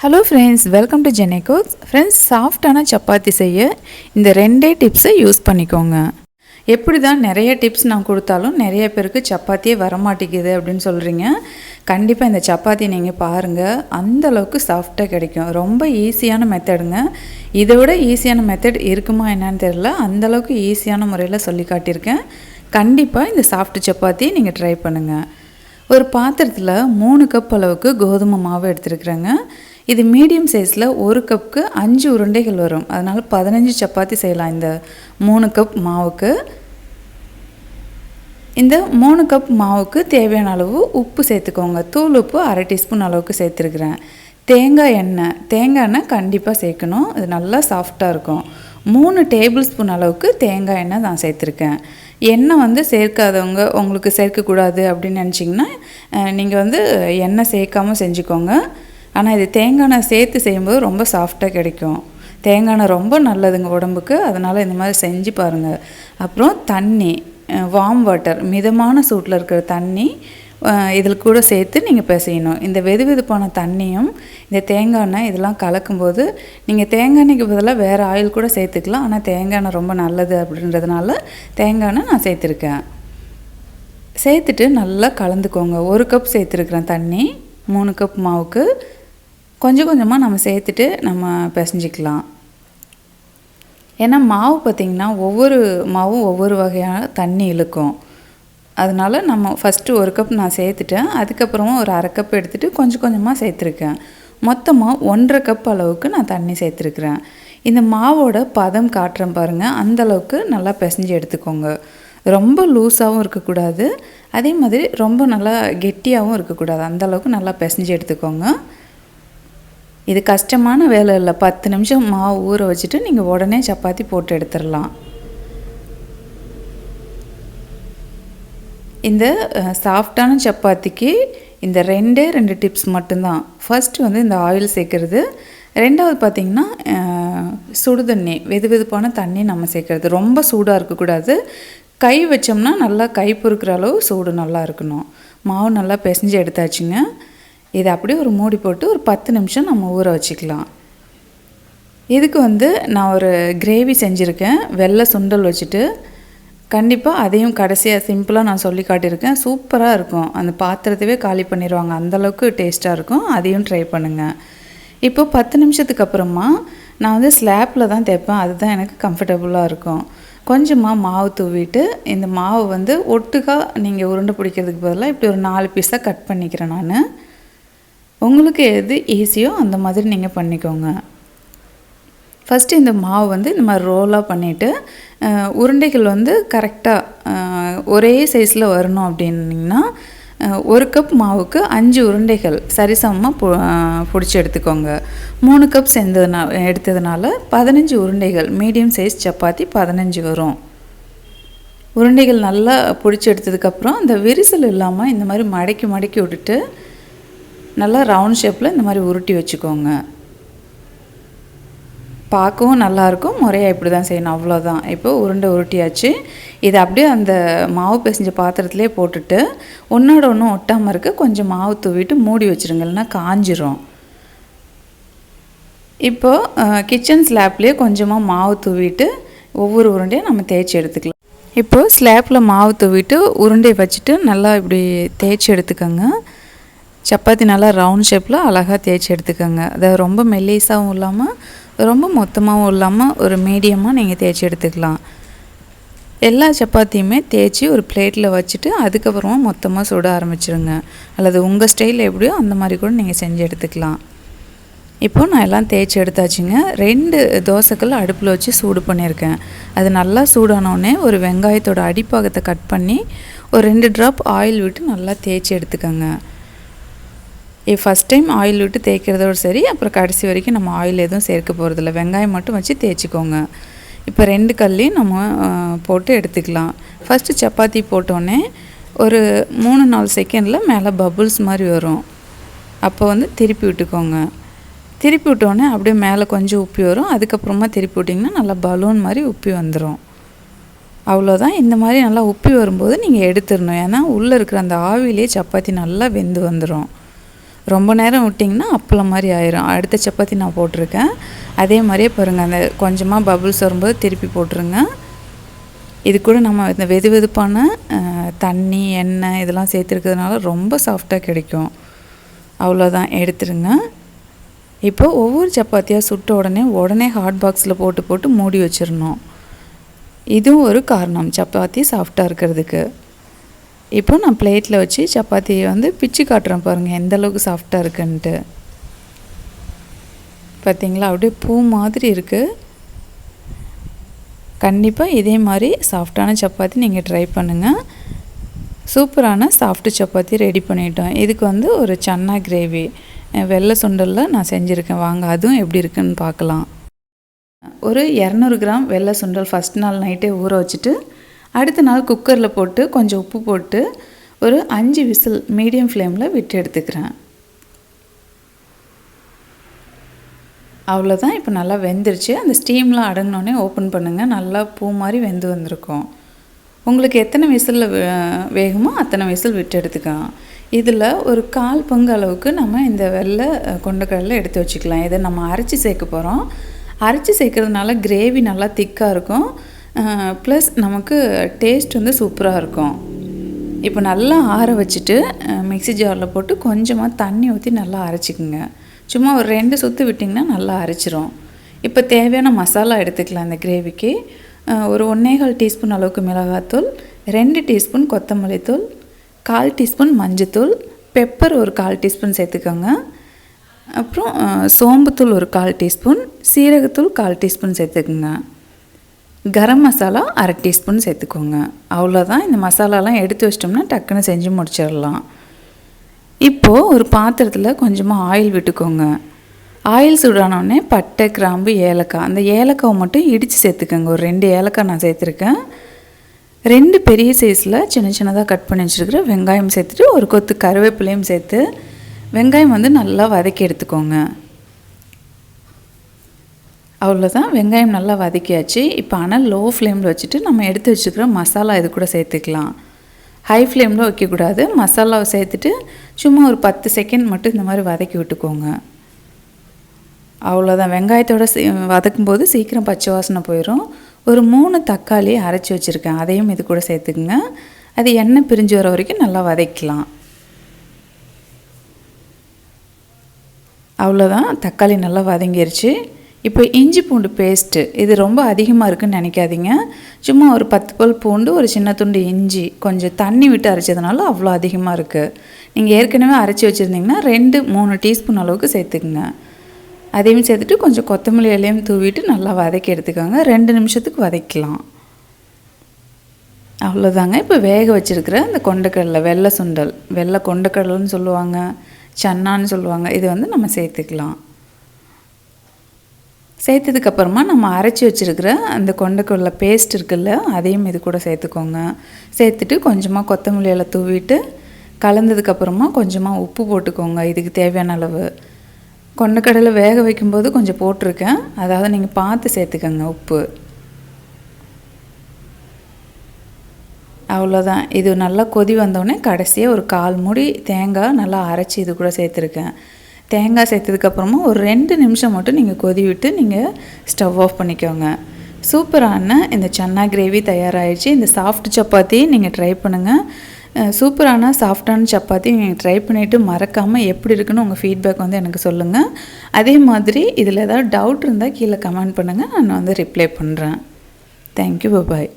Hello friends welcome to ஜெனேகோஸ் friends சாஃப்டான சப்பாத்தி செய்ய இந்த ரெண்டே டிப்ஸை யூஸ் பண்ணிக்கோங்க. எப்படி தான் நிறைய டிப்ஸ் நான் கொடுத்தாலும் நிறைய பேருக்கு சப்பாத்தியே வரமாட்டேங்குது அப்படின்னு சொல்கிறீங்க கண்டிப்பாக இந்த சப்பாத்தி நீங்கள் பாருங்கள் அந்த அளவுக்கு சாஃப்டாக கிடைக்கும். ரொம்ப ஈஸியான மெத்தடுங்க இதை விட ஈஸியான மெத்தட் இருக்குமா என்னன்னு தெரில அந்த அளவுக்கு ஈஸியான முறையில் சொல்லி காட்டியிருக்கேன். கண்டிப்பாக இந்த சாஃப்ட் சப்பாத்தி நீங்கள் ட்ரை பண்ணுங்கள் ஒரு பாத்திரத்தில் மூணு கப் அளவுக்கு கோதுமை மாவு எடுத்துருக்குறேங்க. இது மீடியம் சைஸில் ஒரு கப்புக்கு அஞ்சு உருண்டைகள் வரும். அதனால் பதினஞ்சு சப்பாத்தி செய்யலாம் இந்த மூணு கப் மாவுக்கு. இந்த மூணு கப் மாவுக்கு தேவையான அளவு உப்பு சேர்த்துக்கோங்க. தூள் உப்பு அரை டீஸ்பூன் அளவுக்கு சேர்த்துருக்குறேன். தேங்காய் எண்ணெய். தேங்காய் எண்ணெய் கண்டிப்பாக சேர்க்கணும். இது நல்லா சாஃப்டாக இருக்கும். மூணு டேபிள் ஸ்பூன் அளவுக்கு தேங்காய் எண்ணெய் நான் சேர்த்துருக்கேன். எண்ணெய் வந்து சேர்க்காதவங்க உங்களுக்கு சேர்க்கக்கூடாது அப்படின்னு நினச்சிங்கன்னா நீங்கள் வந்து எண்ணெய் சேர்க்காமல் செஞ்சுக்கோங்க. ஆனால் இது தேங்காய் எண்ணெய் சேர்த்து செய்யும்போது ரொம்ப சாஃப்டாக கிடைக்கும். தேங்காய் எண்ணெய் ரொம்ப நல்லதுங்க உடம்புக்கு. அதனால் இந்த மாதிரி செஞ்சு பாருங்கள் அப்புறம் தண்ணி வார்ம் வாட்டர் மிதமான சூட்டில் இருக்கிற தண்ணி இதில் கூட சேர்த்து நீங்கள் பிசையணும். இந்த வெது வெதுப்பான தண்ணியும் இந்த தேங்காய் எண்ணெய் இதெல்லாம் கலக்கும்போது நீங்கள் தேங்காய் எண்ணெய்க்கு பதிலாக வேறு ஆயில் கூட சேர்த்துக்கலாம். ஆனால் தேங்காய் எண்ணெய் ரொம்ப நல்லது அப்படின்றதுனால தேங்காய் எண்ணெய் நான் சேர்த்துருக்கேன். சேர்த்துட்டு நல்லா கலந்துக்கோங்க. ஒரு கப் சேர்த்துருக்குறேன் தண்ணி மூணு கப் மாவுக்கு. கொஞ்சம் கொஞ்சமாக நம்ம சேர்த்துட்டு நம்ம பிசைஞ்சிக்கலாம். ஏன்னா மாவு பார்த்திங்கன்னா ஒவ்வொரு மாவும் ஒவ்வொரு வகையான தண்ணி இழுக்கும். அதனால் நம்ம ஃபஸ்ட்டு ஒரு கப் நான் சேர்த்துட்டேன். அதுக்கப்புறமா ஒரு அரை கப் எடுத்துகிட்டு கொஞ்சம் கொஞ்சமாக சேர்த்துருக்கேன். மொத்தமாக ஒன்றரை கப் அளவுக்கு நான் தண்ணி சேர்த்துருக்குறேன். இந்த மாவோட பதம் காட்டுறேன் பாருங்கள் அந்தளவுக்கு நல்லா பிசைஞ்சு எடுத்துக்கோங்க. ரொம்ப லூஸாகவும் இருக்கக்கூடாது. அதே மாதிரி ரொம்ப நல்லா கெட்டியாகவும் இருக்கக்கூடாது. அந்தளவுக்கு நல்லா பிசைஞ்சு எடுத்துக்கோங்க. இது கஷ்டமான வேலை இல்லை. பத்து நிமிஷம் மாவு ஊற வச்சுட்டு நீங்கள் உடனே சப்பாத்தி போட்டு எடுத்துடலாம். இந்த சாஃப்டான சப்பாத்திக்கு இந்த ரெண்டே ரெண்டு டிப்ஸ் மட்டும்தான். ஃபஸ்ட்டு வந்து இந்த ஆயில் சேர்க்குறது. ரெண்டாவது பார்த்திங்கன்னா சுடு தண்ணி வெது வெதுப்பான தண்ணி நம்ம சேர்க்குறது. ரொம்ப சூடாக இருக்கக்கூடாது. கை வச்சோம்னா நல்லா கை பொறுக்கிற அளவு சூடு நல்லா இருக்கணும். மாவு நல்லா பிசைஞ்சு எடுத்தாச்சுங்க. இதை அப்படியே ஒரு மூடி போட்டு ஒரு பத்து நிமிஷம் நம்ம ஊற வச்சுக்கலாம். இதுக்கு வந்து நான் ஒரு கிரேவி செஞ்சுருக்கேன். வெள்ளை சுண்டல் வச்சுட்டு கண்டிப்பாக அதையும் கடைசியாக சிம்பிளாக நான் சொல்லி காட்டியிருக்கேன். சூப்பராக இருக்கும். அந்த பாத்திரத்தவே காலி பண்ணிடுவாங்க அந்தளவுக்கு டேஸ்ட்டாக இருக்கும். அதையும் ட்ரை பண்ணுங்கள் இப்போ பத்து நிமிஷத்துக்கு அப்புறமா நான் வந்து ஸ்லாப்பில் தான் தைப்பேன் அதுதான் எனக்கு கம்ஃபர்டபுளாக இருக்கும். கொஞ்சமாக மாவு தூவிட்டு இந்த மாவு வந்து ஒட்டுக்காக நீங்கள் உருண்டை பிடிக்கிறதுக்கு பதிலாக இப்படி ஒரு நாலு பீஸாக கட் பண்ணிக்கிறேன் நான். உங்களுக்கு எது ஈஸியோ அந்த மாதிரி நீங்கள் பண்ணிக்கோங்க. ஃபஸ்ட்டு இந்த மாவு வந்து இந்த மாதிரி ரோலாக பண்ணிவிட்டு உருண்டைகள் வந்து கரெக்டாக ஒரே சைஸில் வரணும் அப்படின்னிங்கன்னா ஒரு கப் மாவுக்கு அஞ்சு உருண்டைகள் சரிசமமாக பு பிடிச்சி எடுத்துக்கோங்க. மூணு கப் சேர்ந்ததுனா எடுத்ததுனால பதினஞ்சு உருண்டைகள் மீடியம் சைஸ் சப்பாத்தி பதினஞ்சு வரும். உருண்டைகள் நல்லா பிடிச்சி எடுத்ததுக்கப்புறம் இந்த விரிசல் இல்லாமல் இந்த மாதிரி மடக்கி மடக்கி விட்டுட்டு நல்லா ரவுண்ட் ஷேப்பில் இந்த மாதிரி உருட்டி வச்சுக்கோங்க. பார்க்கவும் நல்லாயிருக்கும். முறையாக இப்படி தான் செய்யணும். அவ்வளோதான் இப்போ உருண்டை உருட்டியாச்சு. இதை அப்படியே அந்த மாவு பிசைஞ்ச பாத்திரத்துலேயே போட்டுட்டு ஒன்றோட ஒன்றும் ஒட்டாமல் இருக்க கொஞ்சம் மாவு தூவிட்டு மூடி வச்சுருங்க. இல்லைன்னா காஞ்சிரும். இப்போது கிச்சன் ஸ்லாப்லேயே கொஞ்சமாக மாவு தூவிட்டு ஒவ்வொரு உருண்டையும் நம்ம தேய்ச்சி எடுத்துக்கலாம். இப்போது ஸ்லாப்பில் மாவு தூவிட்டு உருண்டை வச்சுட்டு நல்லா இப்படி தேய்ச்சி எடுத்துக்கோங்க. சப்பாத்தி நல்லா ரவுண்ட் ஷேப்பில் அழகாக தேய்ச்சி எடுத்துக்கோங்க. அதை ரொம்ப மெல்லிஸாகவும் இல்லாமல் ரொம்ப மொத்தமாகவும் இல்லாமல் ஒரு மீடியமாக நீங்கள் தேய்ச்சி எடுத்துக்கலாம். எல்லா சப்பாத்தியுமே தேய்ச்சி ஒரு பிளேட்டில் வச்சுட்டு அதுக்கப்புறமா மொத்தமாக சுட ஆரம்பிச்சிருங்க. அல்லது உங்கள் ஸ்டைல் எப்படியோ அந்த மாதிரி கூட நீங்கள் செஞ்சு எடுத்துக்கலாம். இப்போது நான் எல்லாம் தேய்ச்சி எடுத்தாச்சுங்க. ரெண்டு தோசைக்கல் அடுப்பில் வச்சு சூடு பண்ணியிருக்கேன். அது நல்லா சூடானோடனே ஒரு வெங்காயத்தோட அடிப்பாகத்தை கட் பண்ணி ஒரு ரெண்டு ட்ராப் ஆயில் விட்டு நல்லா தேய்ச்சி எடுத்துக்கோங்க. ஃபஸ்ட் டைம் ஆயில் விட்டு தேய்க்கிறதோடு சரி அப்புறம் கடைசி வரைக்கும் நம்ம ஆயில் எதுவும் சேர்க்க போகிறதில்ல வெங்காயம் மட்டும் வச்சு தேய்ச்சிக்கோங்க. இப்போ ரெண்டு கல்லையும் நம்ம போட்டு எடுத்துக்கலாம். ஃபஸ்ட்டு சப்பாத்தி போட்டோன்னே ஒரு மூணு நாலு செகண்டில் மேலே பபுள்ஸ் மாதிரி வரும். அப்போ வந்து திருப்பி விட்டுக்கோங்க. திருப்பி விட்டோன்னே அப்படியே மேலே கொஞ்சம் உப்பி வரும். அதுக்கப்புறமா திருப்பி விட்டிங்கன்னா நல்லா பலூன் மாதிரி உப்பி வந்துடும் அவ்வளோதான். இந்த மாதிரி நல்லா உப்பி வரும்போது நீங்கள் எடுத்துடணும். ஏன்னா உள்ளே இருக்கிற அந்த ஆவிலே சப்பாத்தி நல்லா வெந்து வந்துடும் ரொம்ப நேரம் விட்டிங்கன்னா அப்பளம் மாதிரி ஆயிரும். அடுத்த சப்பாத்தி நான் போட்டிருக்கேன். அதே மாதிரியே பாருங்கள் அந்த கொஞ்சமாக பபுள்ஸ் வரும்போது திருப்பி போட்டுருங்க. இது கூட நம்ம இந்த வெது வெதுப்பான தண்ணி எண்ணெய் இதெல்லாம் சேர்த்துருக்கிறதுனால ரொம்ப சாஃப்டாக கிடைக்கும். அவ்வளோதான் எடுத்துருங்க. இப்போ ஒவ்வொரு சப்பாத்தியாக சுட்ட உடனே உடனே ஹாட் பாக்ஸில் போட்டு போட்டு மூடி வச்சிடணும் இதுவும் ஒரு காரணம். சப்பாத்தி சாஃப்டாக இருக்கிறதுக்கு. இப்போ நான் பிளேட்டில் வச்சு சப்பாத்தியை வந்து பிச்சு காட்டுறேன் பாருங்கள் எந்த அளவுக்கு சாஃப்டாக இருக்குன்ட்டு. பார்த்தீங்களா அப்படியே பூ மாதிரி இருக்குது கண்டிப்பாக இதே மாதிரி சாஃப்டான சப்பாத்தி நீங்கள் ட்ரை பண்ணுங்கள் சூப்பரான சாஃப்ட் சப்பாத்தி ரெடி பண்ணிட்டோம். இதுக்கு வந்து ஒரு சன்னா கிரேவி வெள்ளை சுண்டலில் நான் செஞ்சுருக்கேன். வாங்க அதுவும் எப்படி இருக்குன்னு பார்க்கலாம். ஒரு இரநூறு கிராம் வெள்ளை சுண்டல் ஃபஸ்ட் நாள் நைட்டே ஊற வச்சுட்டு அடுத்த நாள் குக்கரில் போட்டு கொஞ்சம் உப்பு போட்டு ஒரு அஞ்சு விசில் மீடியம் ஃப்ளேமில் விட்டு எடுத்துக்கிறேன். அவ்வளோதான் இப்போ நல்லா வெந்துருச்சு. அந்த ஸ்டீம்லாம் அடங்கினோடனே ஓப்பன் பண்ணுங்கள் நல்லா பூ மாதிரி வெந்து வந்திருக்கும். உங்களுக்கு எத்தனை விசிலில் வேகுமோ அத்தனை விசில் விட்டு எடுத்துக்கலாம். இதில் ஒரு கால் பங்கு அளவுக்கு நம்ம இந்த வெள்ளை அஹ், எடுத்து வச்சுக்கலாம். இதை நம்ம அரைச்சி சேர்க்க போகிறோம் அரைச்சி சேர்க்கறதுனால கிரேவி நல்லா திக்காக இருக்கும். ப்ளஸ் நமக்கு டேஸ்ட் வந்து சூப்பராக இருக்கும். இப்போ நல்லா ஆற வச்சுட்டு மிக்சி மிக்ஸி ஜாரில் போட்டு கொஞ்சமாக தண்ணி ஊற்றி நல்லா அரைச்சிக்குங்க. சும்மா ஒரு ரெண்டு சுற்று விட்டிங்கன்னா நல்லா அரைச்சிரும். இப்போ தேவையான மசாலா எடுத்துக்கலாம் இந்த கிரேவிக்கு ஒரு ஒன்றேகால் டீஸ்பூன் அளவுக்கு மிளகாத்தூள் ரெண்டு டீஸ்பூன் கொத்தமல்லி தூள் கால் டீஸ்பூன் மஞ்சத்தூள் பெப்பர் ஒரு கால் டீஸ்பூன் சேர்த்துக்கோங்க. அப்புறம் சோம்புத்தூள் ஒரு கால் டீஸ்பூன் சீரகத்தூள் கால் டீஸ்பூன் சேர்த்துக்குங்க. கரம் மசாலா அரை டீஸ்பூன் சேர்த்துக்கோங்க. அவ்வளோதான் இந்த மசாலாலாம் எடுத்து வச்சிட்டோம்னா டக்குன்னு செஞ்சு முடிச்சிடலாம். இப்போது ஒரு பாத்திரத்தில் கொஞ்சமாக ஆயில் விட்டுக்கோங்க. ஆயில் சூடானோடனே பட்டை கிராம்பு ஏலக்காய். அந்த ஏலக்காவை மட்டும் இடித்து சேர்த்துக்கோங்க. ஒரு ரெண்டு ஏலக்காய் நான் சேர்த்துருக்கேன். ரெண்டு பெரிய சைஸில் சின்ன சின்னதாக கட் பண்ணி வச்சுருக்கிற வெங்காயம் சேர்த்துட்டு ஒரு கொத்து கருவேப்பிலையும் சேர்த்து வெங்காயம் வந்து நல்லா வதக்கி எடுத்துக்கோங்க. அவ்வளோதான் வெங்காயம் நல்லா வதக்கியாச்சு. இப்போ ஆனால் லோ ஃப்ளேமில் வச்சுட்டு நம்ம எடுத்து வச்சுக்கிற மசாலா இது கூட சேர்த்துக்கலாம். ஹை ஃப்ளேமில் வைக்கக்கூடாது மசாலாவை சேர்த்துட்டு சும்மா ஒரு பத்து செகண்ட் மட்டும் இந்த மாதிரி வதக்கி விட்டுக்கோங்க. அவ்வளோதான் வெங்காயத்தோட சீ- வதக்கும்போது சீக்கிரம் பச்சை வாசனை போயிடும் ஒரு மூணு தக்காளி அரைச்சி வச்சுருக்கேன். அதையும் இது கூட சேர்த்துக்குங்க. அது எண்ணெய் பிரிஞ்சு வர வரைக்கும் நல்லா வதக்கலாம் அவ்வளோதான் தக்காளி நல்லா வதங்கிருச்சு. இப்போ இஞ்சி பூண்டு பேஸ்ட்டு இது ரொம்ப அதிகமாக இருக்குன்னு நினைக்காதீங்க. சும்மா ஒரு பத்து பல் பூண்டு ஒரு சின்ன துண்டு இஞ்சி கொஞ்சம் தண்ணி விட்டு அரைச்சதுனால அவ்வளோ அதிகமாக இருக்குது நீங்கள் ஏற்கனவே அரைச்சி வச்சுருந்தீங்கன்னா ரெண்டு மூணு டீஸ்பூன் அளவுக்கு சேர்த்துக்குங்க. அதையும் சேர்த்துட்டு கொஞ்சம் கொத்தமல்லி இலையும் தூவிட்டு நல்லா வதக்கி எடுத்துக்கோங்க. ரெண்டு நிமிஷத்துக்கு வதக்கலாம். அவ்வளோதாங்க. இப்போ வேக வச்சுருக்கிற அந்த கொண்டக்கடலை வெள்ளை சுண்டல் வெள்ளை கொண்டக்கடலைன்னு சொல்லுவாங்க சன்னான்னு சொல்லுவாங்க இது வந்து நம்ம சேர்த்துக்கலாம். சேர்த்ததுக்கப்புறமா நம்ம அரைச்சி வச்சிருக்கிற அந்த கொண்டைக்குள்ள பேஸ்ட் இருக்குல்ல அதையும் இது கூட சேர்த்துக்கோங்க. சேர்த்துட்டு கொஞ்சமாக கொத்தமல்லியில் தூவிட்டு கலந்ததுக்கப்புறமா கொஞ்சமாக உப்பு போட்டுக்கோங்க இதுக்கு தேவையான அளவு. கொண்டைக்கடலை வேக வைக்கும்போது கொஞ்சம் போட்டிருக்கேன். அதாவது நீங்கள் பார்த்து சேர்த்துக்கோங்க உப்பு. அவ்வளோதான் இது நல்லா கொதி வந்தோடனே கடைசியாக ஒரு கால் மூடி தேங்காய் நல்லா அரைச்சி இது கூட சேர்த்துருக்கேன். தேங்காய் சேர்த்ததுக்கப்புறமா ஒரு ரெண்டு நிமிஷம் மட்டும் நீங்கள் கொதி விட்டு நீங்கள் ஸ்டவ் ஆஃப் பண்ணிக்கோங்க. சூப்பரான இந்த சன்னா கிரேவி தயாராகிடுச்சு இந்த சாஃப்ட் சப்பாத்தி நீங்கள் ட்ரை பண்ணுங்கள் சூப்பரான சாஃப்டான சப்பாத்தி நீங்கள் ட்ரை பண்ணிவிட்டு மறக்காமல் எப்படி இருக்குன்னு உங்கள் ஃபீட்பேக் வந்து எனக்கு சொல்லுங்கள் அதே மாதிரி இதில் ஏதாவது டவுட் இருந்தால் கீழே கமெண்ட் பண்ணுங்கள் நான் வந்து ரிப்ளை பண்ணுறேன் தேங்க்யூ பாய்